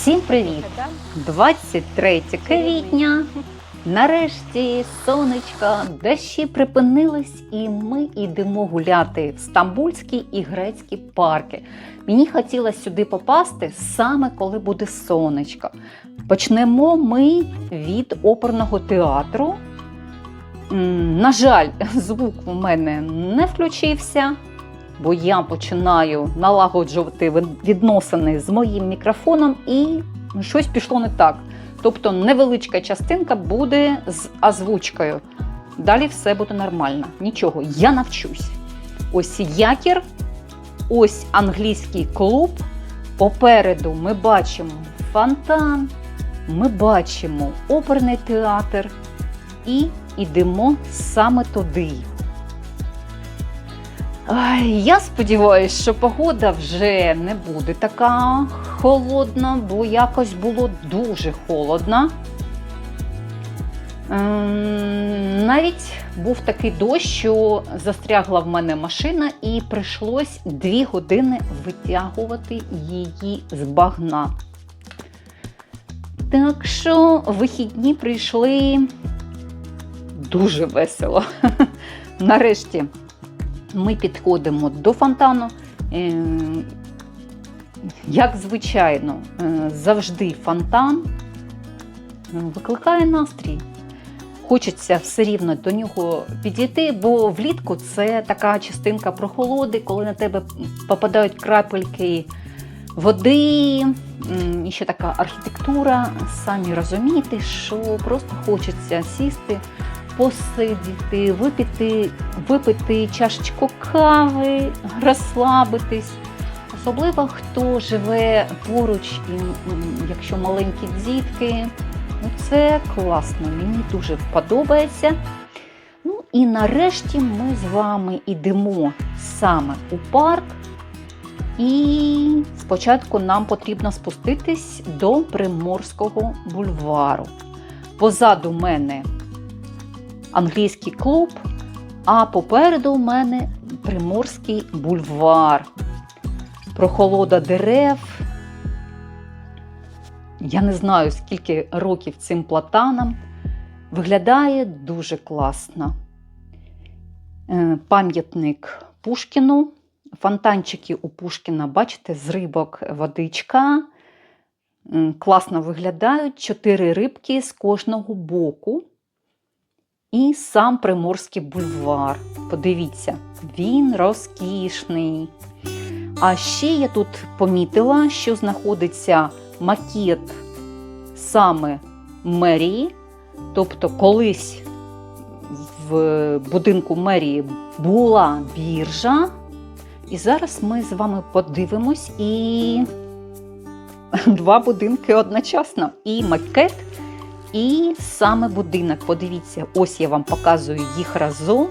Всім привіт! 23 квітня. Нарешті сонечка, дощі припинились, і ми йдемо гуляти в Стамбульські і грецькі парки. Мені хотілося сюди попасти саме коли буде сонечко. Почнемо ми від оперного театру. На жаль, звук у мене не включився, бо я починаю налагоджувати відносини з моїм мікрофоном і щось пішло не так. Тобто невеличка частинка буде з озвучкою. Далі все буде нормально. Нічого, я навчусь. Ось якір, ось англійський клуб. Попереду ми бачимо фонтан, ми бачимо оперний театр і йдемо саме туди. Я сподіваюся, що погода вже не буде така холодна, бо якось було дуже холодно. Ем, Навіть був такий дощ, що застрягла в мене машина, і прийшлось дві години витягувати її з багна. Так що вихідні прийшли дуже весело. Нарешті ми підходимо до фонтану. Е, Як звичайно, е, завжди фонтан е, викликає настрій. Хочеться все рівно до нього підійти, бо влітку це така частинка прохолоди, коли на тебе попадають крапельки води, і ще така архітектура. Самі розумієте, що просто хочеться сісти, посидіти, випити, випити чашечку кави, розслабитись. Особливо хто живе поруч, і якщо маленькі дітки, ну це класно, мені дуже подобається. Ну і нарешті ми з вами йдемо саме у парк. І спочатку нам потрібно спуститись до Приморського бульвару. Позаду мене англійський клуб, а попереду у мене Приморський бульвар. Прохолода дерев. Я не знаю, скільки років цим платанам. Виглядає дуже класно. Е, Пам'ятник Пушкіну. Фонтанчики у Пушкіна, бачите, з рибок водичка. Класно виглядають. Чотири рибки з кожного боку. І сам Приморський бульвар. Подивіться, він розкішний. А ще я тут помітила, що знаходиться макет саме мерії. Тобто, колись в будинку мерії була біржа. І зараз ми з вами подивимось і два будинки одночасно. І макет, і саме будинок. Подивіться, ось я вам показую їх разом.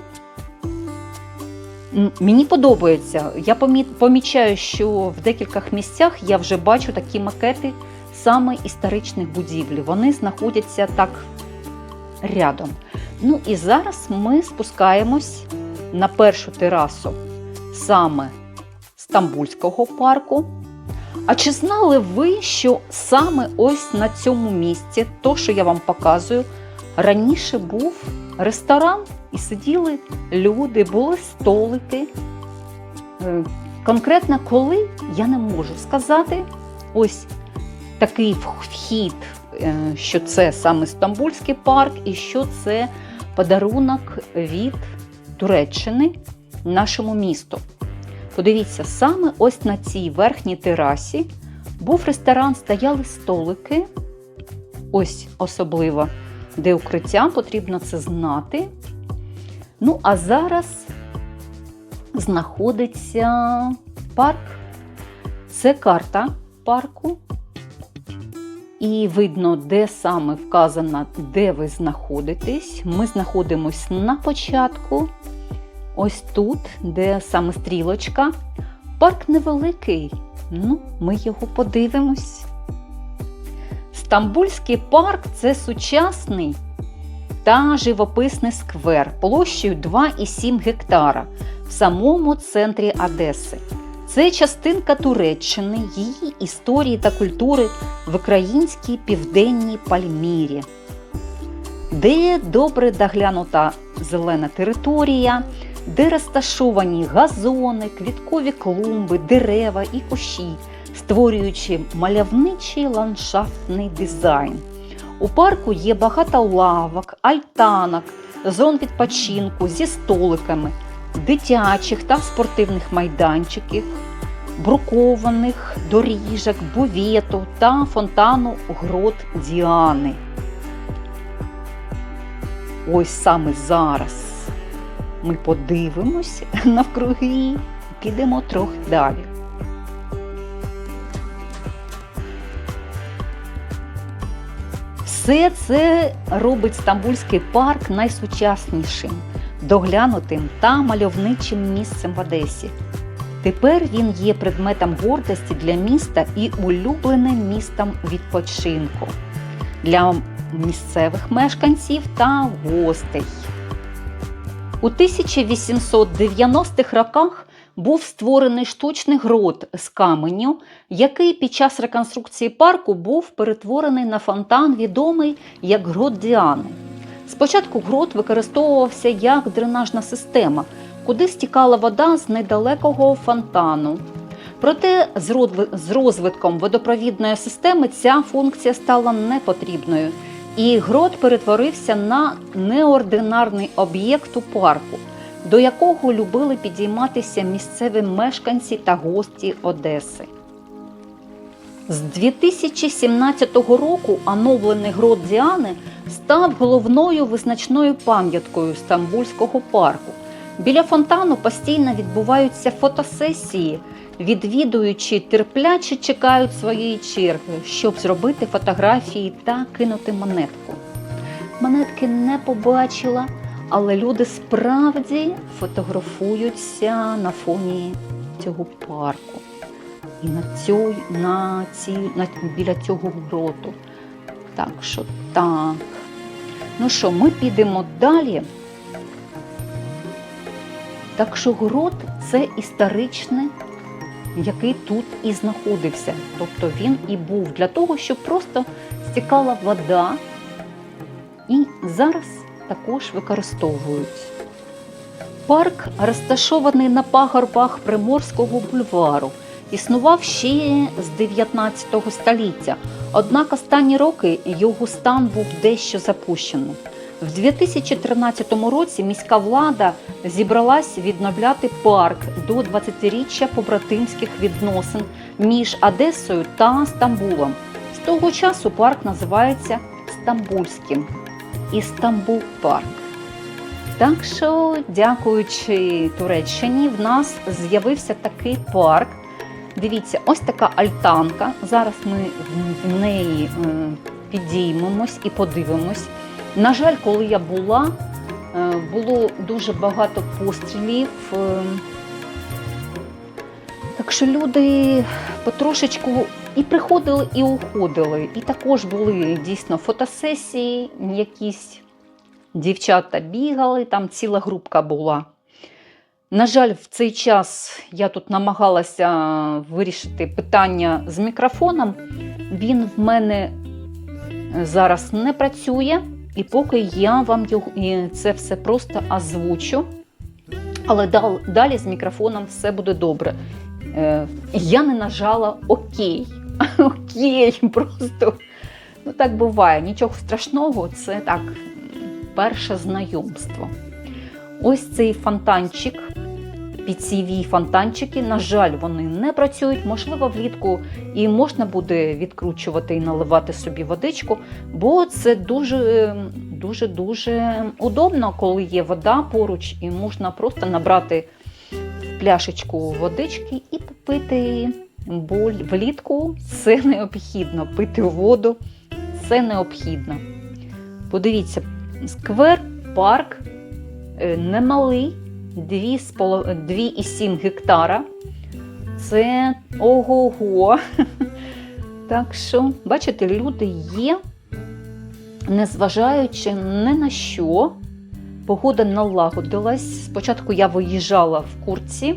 Мені подобається. Я помічаю, що в декількох місцях я вже бачу такі макети саме історичних будівель. Вони знаходяться так рядом. Ну і зараз ми спускаємось на першу терасу саме Стамбульського парку. А чи знали ви, що саме ось на цьому місці, то, що я вам показую, раніше був ресторан і сиділи люди, були столики. Е, Конкретно коли я не можу сказати, ось такий вхід, е, що це саме Стамбульський парк, і що це подарунок від Туреччини нашому місту. Подивіться, саме ось на цій верхній терасі був ресторан, стояли столики. Ось особливо, де укриття, потрібно це знати. Ну, а зараз знаходиться парк. Це карта парку. І видно, де саме вказано, де ви знаходитесь. Ми знаходимося на початку. Ось тут, де саме стрілочка. Парк невеликий. Ну, ми його подивимось. Стамбульський парк це сучасний та живописний сквер площею 2,7 гектара в самому центрі Одеси. Це частинка Туреччини, її історії та культури в українській південній Пальмірі, де добре доглянута зелена територія, де розташовані газони, квіткові клумби, дерева і кущі, створюючи мальовничий ландшафтний дизайн. У парку є багато лавок, альтанок, зон відпочинку зі столиками, дитячих та спортивних майданчиків, брукованих доріжок, бувету та фонтану грот Діани. Ось саме зараз ми подивимось навкруги і підемо трохи далі. Все це робить Стамбульський парк найсучаснішим, доглянутим та мальовничим місцем в Одесі. Тепер він є предметом гордості для міста і улюбленим містом відпочинку для місцевих мешканців та гостей. У 1890-х роках був створений штучний грот з каменю, який під час реконструкції парку був перетворений на фонтан, відомий як грот Діани. Спочатку грот використовувався як дренажна система, куди стікала вода з недалекого фонтану. Проте з розвитком водопровідної системи ця функція стала непотрібною, і грот перетворився на неординарний об'єкт у парку, до якого любили підійматися місцеві мешканці та гості Одеси. З 2017 року оновлений грот Діани став головною визначною пам'яткою Стамбульського парку. Біля фонтану постійно відбуваються фотосесії. Відвідуючі терпляче чекають своєї черги, щоб зробити фотографії та кинути монетку. Монетки не побачила, але люди справді фотографуються на фоні цього парку і на цю, на ці, на, біля цього гроту. Так що так. Ну що, ми підемо далі. Так що грот це історичне, який тут і знаходився. Тобто він і був для того, щоб просто стікала вода, і зараз також використовують. Парк розташований на пагорбах Приморського бульвару. Існував ще з 19 століття, однак останні роки його стан був дещо запущений. В 2013 році міська влада зібралась відновляти парк до 20-річчя побратимських відносин між Одесою та Стамбулом. З того часу парк називається Стамбульським Істамбул парк. Так що, дякуючи Туреччині, в нас з'явився такий парк. Дивіться, ось така альтанка. Зараз ми в- неї е, підіймемось і подивимось. На жаль, коли я була, е, було дуже багато пострілів. е, Так що люди потрошечку і приходили, і уходили. І також були дійсно фотосесії, якісь дівчата бігали, там ціла групка була. На жаль, в цей час я тут намагалася вирішити питання з мікрофоном. Він в мене зараз не працює, і поки я вам це все просто озвучу. Але далі з мікрофоном все буде добре. Е, Я не нажала Окей. Окей, просто ну так буває. Нічого страшного, це так, перше знайомство. Ось цей фонтанчик, піціві фонтанчики, на жаль, вони не працюють. Можливо, влітку і можна буде відкручувати і наливати собі водичку, бо це дуже дуже дуже удобно, коли є вода поруч, і можна просто набрати пляшечку водички і попити. Бо влітку це необхідно пити воду, це необхідно. Подивіться, сквер, парк е, немалий, 2,7 гектара. Це ого-го. Так що, бачите, люди є, незважаючи ні на що, погода налагодилась. Спочатку я виїжджала в курці,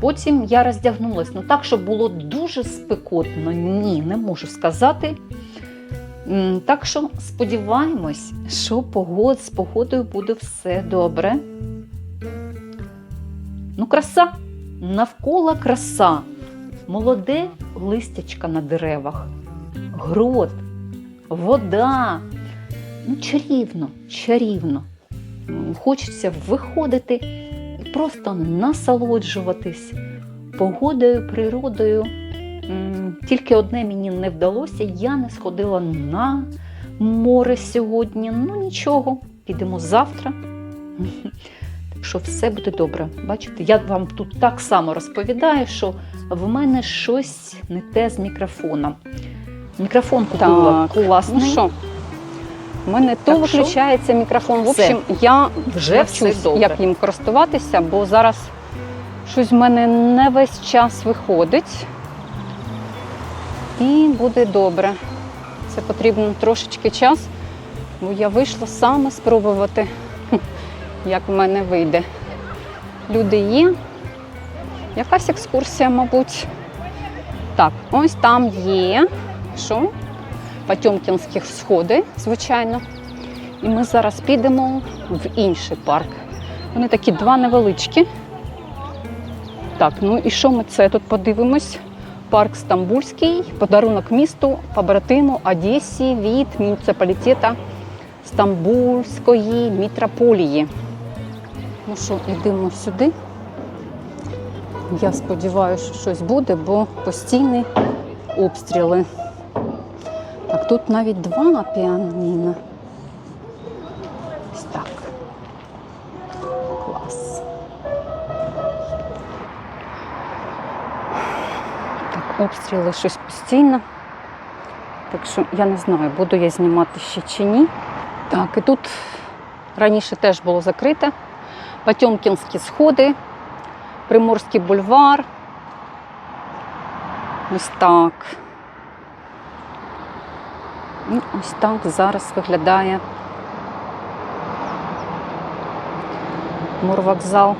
Потім я роздягнулась. Ну так, щоб було дуже спекотно. Ні, не можу сказати. Так що сподіваємось, що погод, з погодою буде все добре. Ну, краса, навколо краса, молоде листячка на деревах, грот, вода. Ну, чарівно, чарівно. Хочеться виходити і просто насолоджуватись погодою, природою. Тільки одне мені не вдалося, я не сходила на море сьогодні. Ну нічого, підемо завтра. Що все буде добре. Бачите, я вам тут так само розповідаю, що в мене щось не те з мікрофоном. Мікрофон купила класний. Ну що, у мене то Так що? виключається мікрофон. В Все. общем, я Вже все добре. як їм користуватися, бо зараз щось в мене не весь час виходить. І буде добре. Це потрібно трошечки час, бо я вийшла саме спробувати, як в мене вийде. Люди є. Якась екскурсія, мабуть. Так, ось там є. Що? Потьомкінських сходи, звичайно. І ми зараз підемо в інший парк. Вони такі два невеличкі. Так, ну і що ми це тут подивимось? Парк Стамбульський, подарунок місту, побратиму Одесі від муніципалітету Стамбульської мітрополії. Ну що, йдемо сюди. Я сподіваюся, що щось буде, бо постійні обстріли. Так, тут навіть два піаніно. Ось так. Клас. Так, обстріли щось постійно. Так що я не знаю, буду я знімати ще чи ні. Так, і тут раніше теж було закрите. Потьомкінські сходи, Приморський бульвар. Ось так. І ось так зараз виглядає морвокзал.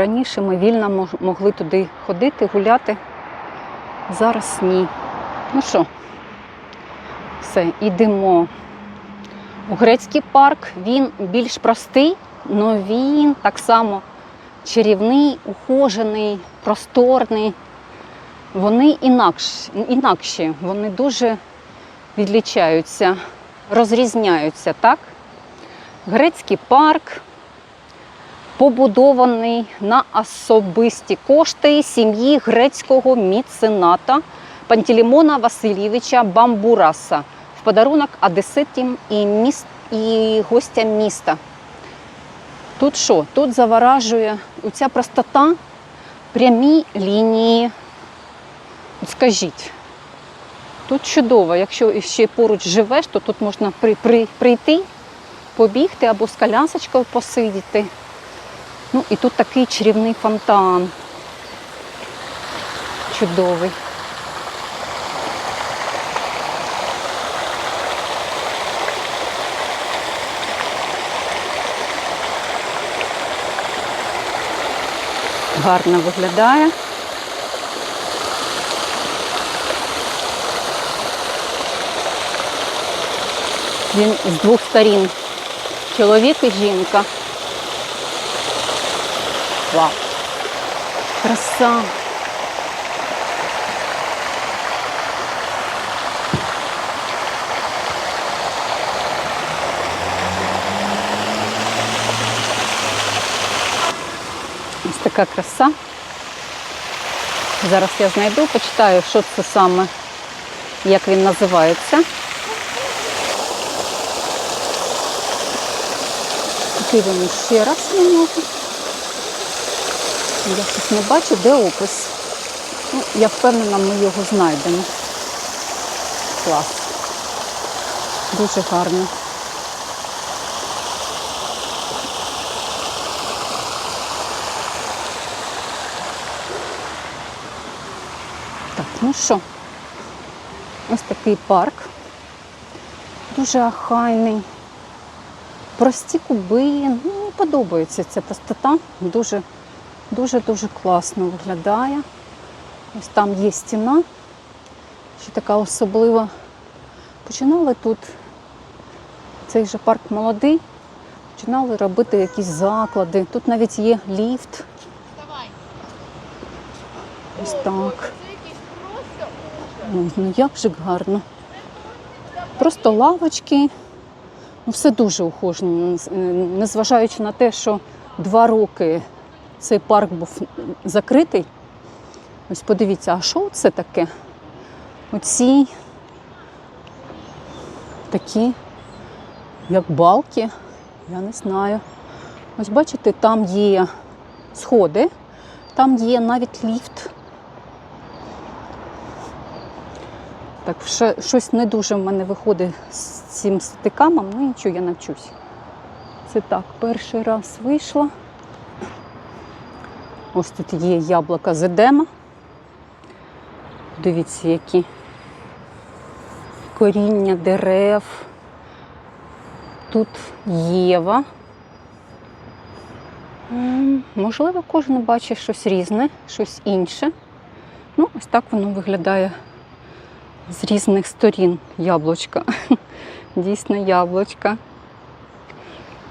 Раніше ми вільно могли туди ходити, гуляти. Зараз ні. Ну що, все, йдемо у грецький парк. Він більш простий, але він так само чарівний, ухожений, просторний. Вони інакш, інакші, вони дуже відлічаються, розрізняються, так? Грецький парк побудований на особисті кошти сім'ї грецького міцената Пантелеймона Васильєвича Бамбураса в подарунок одеситам і, міст, і гостям міста. Тут що? Тут заворажує оця простота, прямі лінії. Скажіть, тут чудово, якщо ще поруч живеш, то тут можна при, при, прийти, побігти або з колясочкою посидіти. Ну і тут такий чарівний фонтан. Чудовий. Гарно виглядає. Він з двох сторін. Чоловік і жінка. Вау. Краса. Ось така краса. Зараз я знайду, почитаю, що це саме, як він називається. Дивимо ще раз на нього. Я щось не бачу, де опис. Ну, я впевнена, ми його знайдемо. Клас. Дуже гарно. Ну що, ось такий парк. Дуже ахайний. Прості куби. Ну, мені подобається ця простота. Дуже, дуже, дуже класно виглядає. Ось там є стіна, ще така особлива. Починали тут цей же парк молодий, починали робити якісь заклади. Тут навіть є ліфт. Ось так. Ну як же гарно. Просто лавочки. Ну, все дуже ухожено, незважаючи на те, що два роки цей парк був закритий. Ось подивіться, а що це таке? Оці такі, як балки, я не знаю. Ось бачите, там є сходи, там є навіть ліфт. Так, ще щось не дуже в мене виходить з цим стикамом, ну нічого, я навчусь. Це так, перший раз вийшла. Ось тут є яблука з едема. Дивіться, які коріння дерев. Тут Єва. Можливо, кожен бачить щось різне, щось інше. Ну, ось так воно виглядає з різних сторін яблучка. Дійсно яблучка.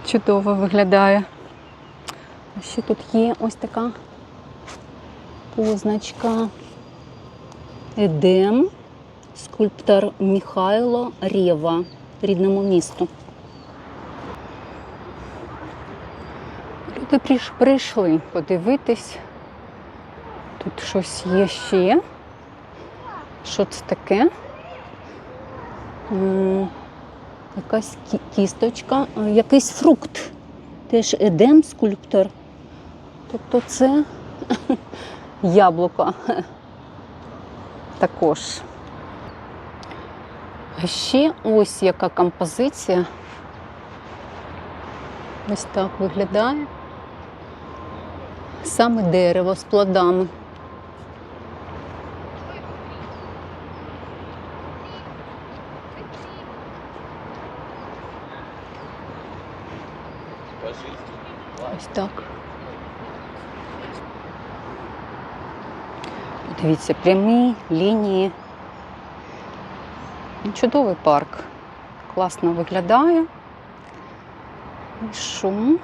Чудово виглядає. Ще тут є ось така позначка Едем, скульптор Михайло Рева, рідному місту. Люди прийшли подивитись. Тут щось є ще. Що це таке? Якась кісточка, якийсь фрукт. Теж едем скульптор. Тобто це яблуко. Також. Ще ось яка композиція. Ось так виглядає. Саме дерево з плодами. Ось так. Дивіться, прямі лінії. Чудовий парк. Класно виглядає. Шум.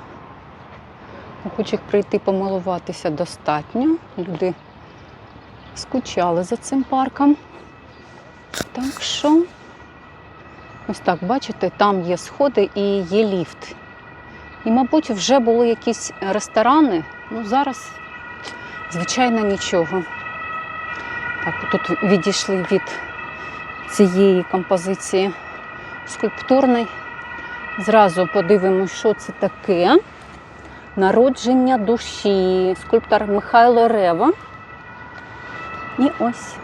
Охочих прийти помилуватися достатньо. Люди скучали за цим парком. Так що, ось так, бачите, там є сходи і є ліфт. І, мабуть, вже були якісь ресторани. Ну, зараз, звичайно, нічого. Так, тут відійшли від цієї композиції скульптурної. Зразу подивимося, що це таке. Народження душі. Скульптор Михайло Рева. І ось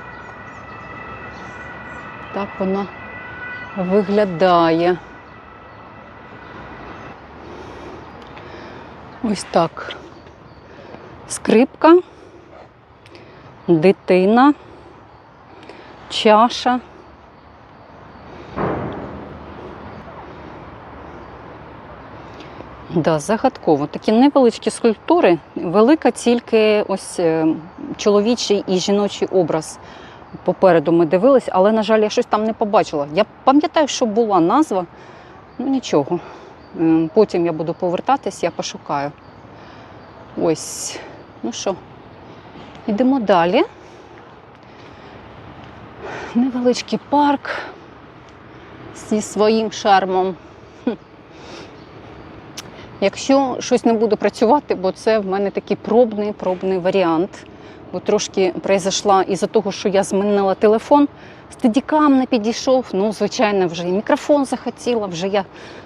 так воно виглядає. Ось так. Скрипка, дитина, чаша. Да, загадково. Такі невеличкі скульптури, велика тільки ось е, чоловічий і жіночий образ. Попереду ми дивились, але, на жаль, я щось там не побачила. Я пам'ятаю, що була назва, ну нічого. Ем, Потім я буду повертатись, я пошукаю. Ось, ну що, йдемо далі. Невеличкий парк зі своїм шармом. Якщо щось не буде працювати, бо це в мене такий пробний, пробний варіант. Бо трошки произошла із-за того, що я змінила телефон, стедікам не підійшов. Ну, звичайно, вже і мікрофон захотіла. Вже я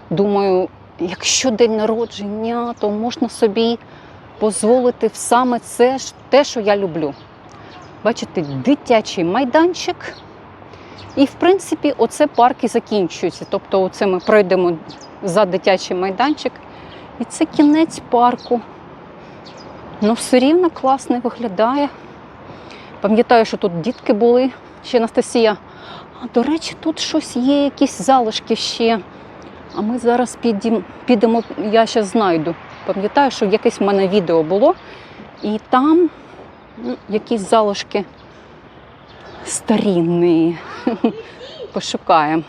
думаю, якщо день народження, то можна собі дозволити саме це те, що я люблю. Бачите, дитячий майданчик. І, в принципі, оце парк і закінчується. Тобто, оце ми пройдемо за дитячий майданчик. І це кінець парку. Ну, все рівно класно виглядає. Пам'ятаю, що тут дітки були, ще Анастасія. А, до речі, тут щось є, якісь залишки ще. А ми зараз підім, підемо, я ще знайду. Пам'ятаю, що якесь в мене відео було, і там ну, якісь залишки старінні. Пошукаємо.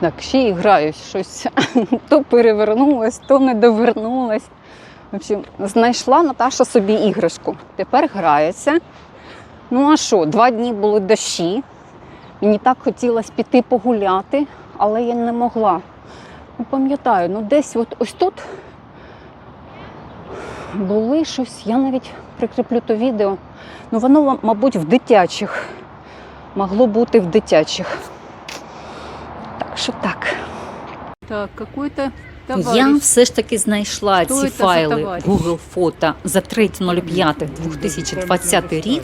Так, ще і грають щось. То перевернулось, то не довернулось. В общем, знайшла Наташа собі іграшку. Тепер грається. Ну а що, два дні були дощі. Мені так хотілося піти погуляти, але я не могла. Не пам'ятаю, ну десь от ось тут були щось, я навіть прикріплю то відео. Ну воно, мабуть, в дитячих. Могло бути в дитячих. Так що так. Так, какой-то Я все ж таки знайшла Що ці це за файли? Google фото за 3.05.2020 рік.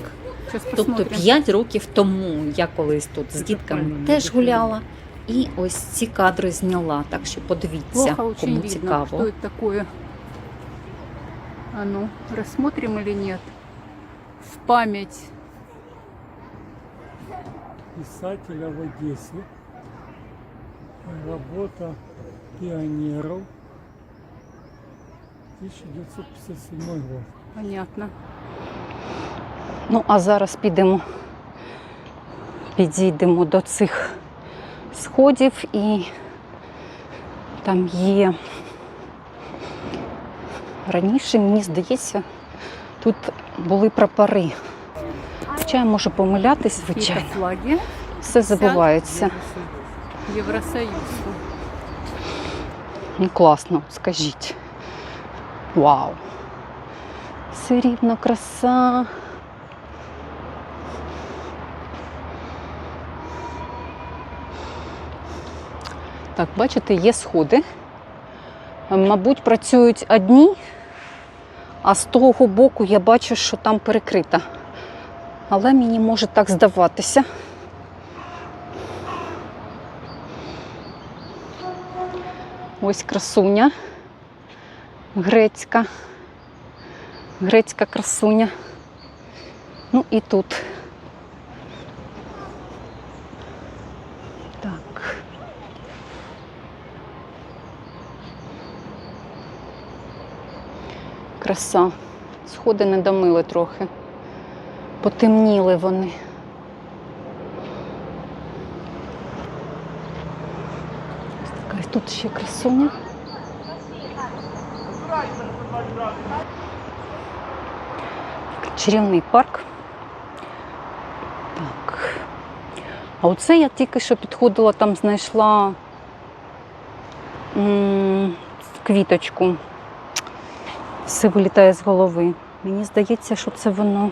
Тобто 5 років тому я колись тут з дітками теж гуляла. І ось ці кадри зняла, так що подивіться, Плохо очень кому видно, цікаво. что это такое. А ну, рассмотрим или нет? В память. писателя в Одессе. Работа пионеров. 1957 год. Понятно. Ну, а зараз підемо, підійдемо до цих сходів і там є. Раніше, мені здається, тут були прапори. Хоча я можу помилятись, звичайно. Все забувається. Евросоюзу. Ну, класно, скажіть. Вау. Все рівно краса. Так, бачите, є сходи. Мабуть, працюють одні, а з того боку я бачу, що там перекрита. Але мені може так здаватися. Ось красуня. Грецька. Грецька красуня. Ну і тут. Краса. Сходи не домили трохи. Потемніли вони. Ось така тут ще красуня. Чарівний парк. Так. А оце я тільки що підходила, там знайшла м, квіточку. Все вилітає з голови. Мені здається, що це воно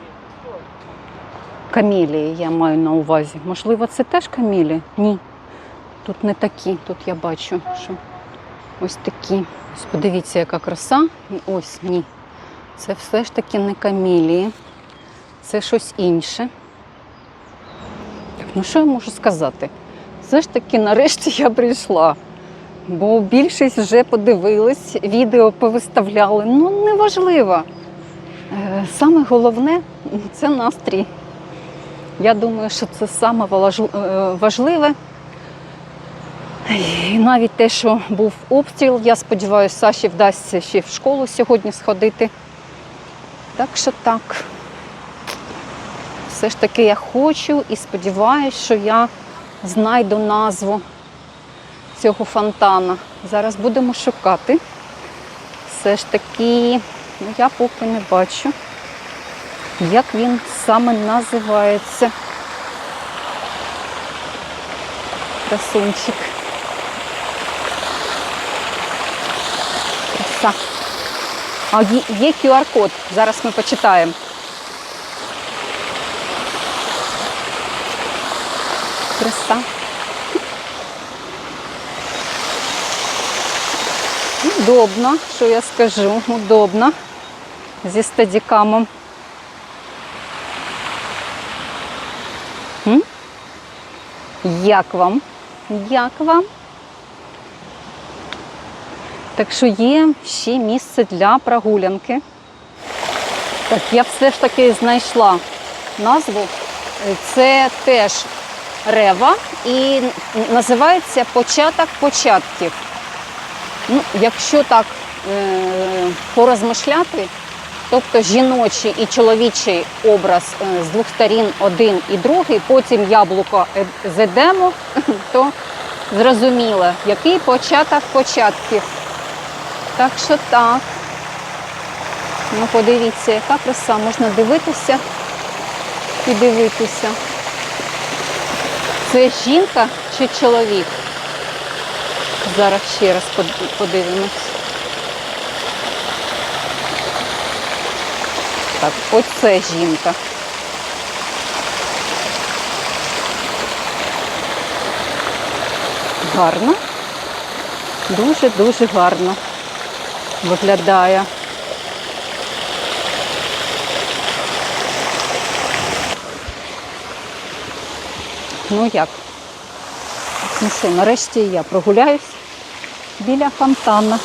камелії, я маю на увазі. Можливо, це теж камелії? Ні. Тут не такі. Тут я бачу, що ось такі. Ось подивіться, яка краса. Ось ні. Це все ж таки не камелії. Це щось інше. Так, ну що я можу сказати? Все ж таки, нарешті я прийшла. Бо більшість вже подивились, відео повиставляли. Ну, неважливо. Е, Саме головне це настрій. Я думаю, що це саме е, важливе. І навіть те, що був обстріл, я сподіваюся, Саші вдасться ще в школу сьогодні сходити. Так що так. Все ж таки я хочу і сподіваюся, що я знайду назву цього фонтана. Зараз будемо шукати. Все ж таки, ну я поки не бачу, як він саме називається. Красунчик. Краса. А є, QR-код. Зараз ми почитаємо. Краса. Удобно, що я скажу, удобно. Зі стадікамом. Як вам? Як вам? Так що є ще місце для прогулянки. Так, я все ж таки знайшла назву. Це теж рева і називається Початок початків. Ну, якщо так е, порозмишляти, тобто жіночий і чоловічий образ е, з двох сторін один і другий, потім яблуко е- зедемо, то зрозуміло, який початок початків. Так що так. Ну, подивіться, яка краса, можна дивитися і дивитися. Це жінка чи чоловік? Зараз ще раз подивимось. Так, оце жінка. Гарно. Дуже-дуже гарно виглядає. Ну як? Ну що, нарешті я прогуляюсь біля фонтана.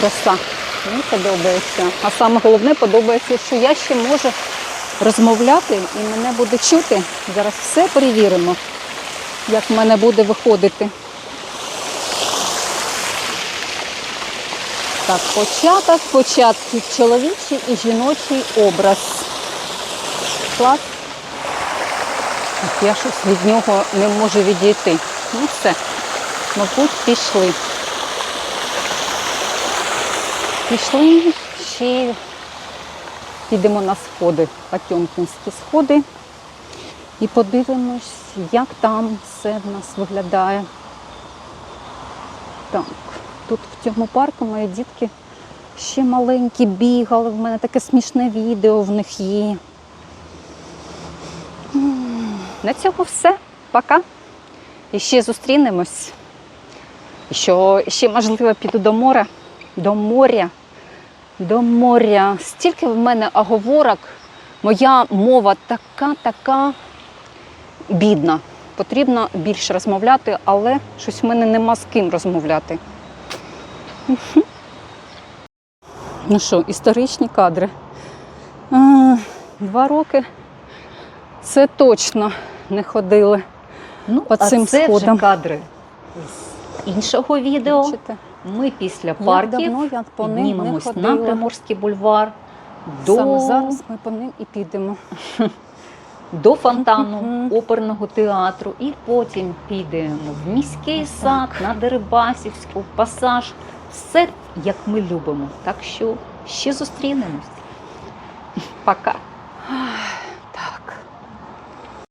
Краса. Мені подобається. А саме головне подобається, що я ще можу розмовляти і мене буде чути. Зараз все перевіримо, як в мене буде виходити. Так, початок, початків чоловічий і жіночий образ. Клас. Я щось від нього не можу відійти. Ну все, мабуть, пішли. Пішли ще підемо на сходи, Потьомкінські сходи. І подивимось, як там все в нас виглядає. Так, тут в цьому парку мої дітки ще маленькі бігали. В мене таке смішне відео в них є. На цьому все. Пока. І ще зустрінемось. Що ще, можливо, піду до моря. До моря. До моря. Стільки в мене оговорок. Моя мова така, така бідна. Потрібно більше розмовляти, але щось в мене нема з ким розмовляти. Ну що, історичні кадри. Два роки це точно не ходили. Ну, По а це сходам. вже кадри з іншого відео. Бачите? Ми після парків піднімемось на. Приморський бульвар до, Саме зараз ми по ним і підемо. до фонтану оперного театру, і потім підемо в міський сад, на Дерибасівську, пасаж все, як ми любимо. Так що ще зустрінемось. Пока. Так.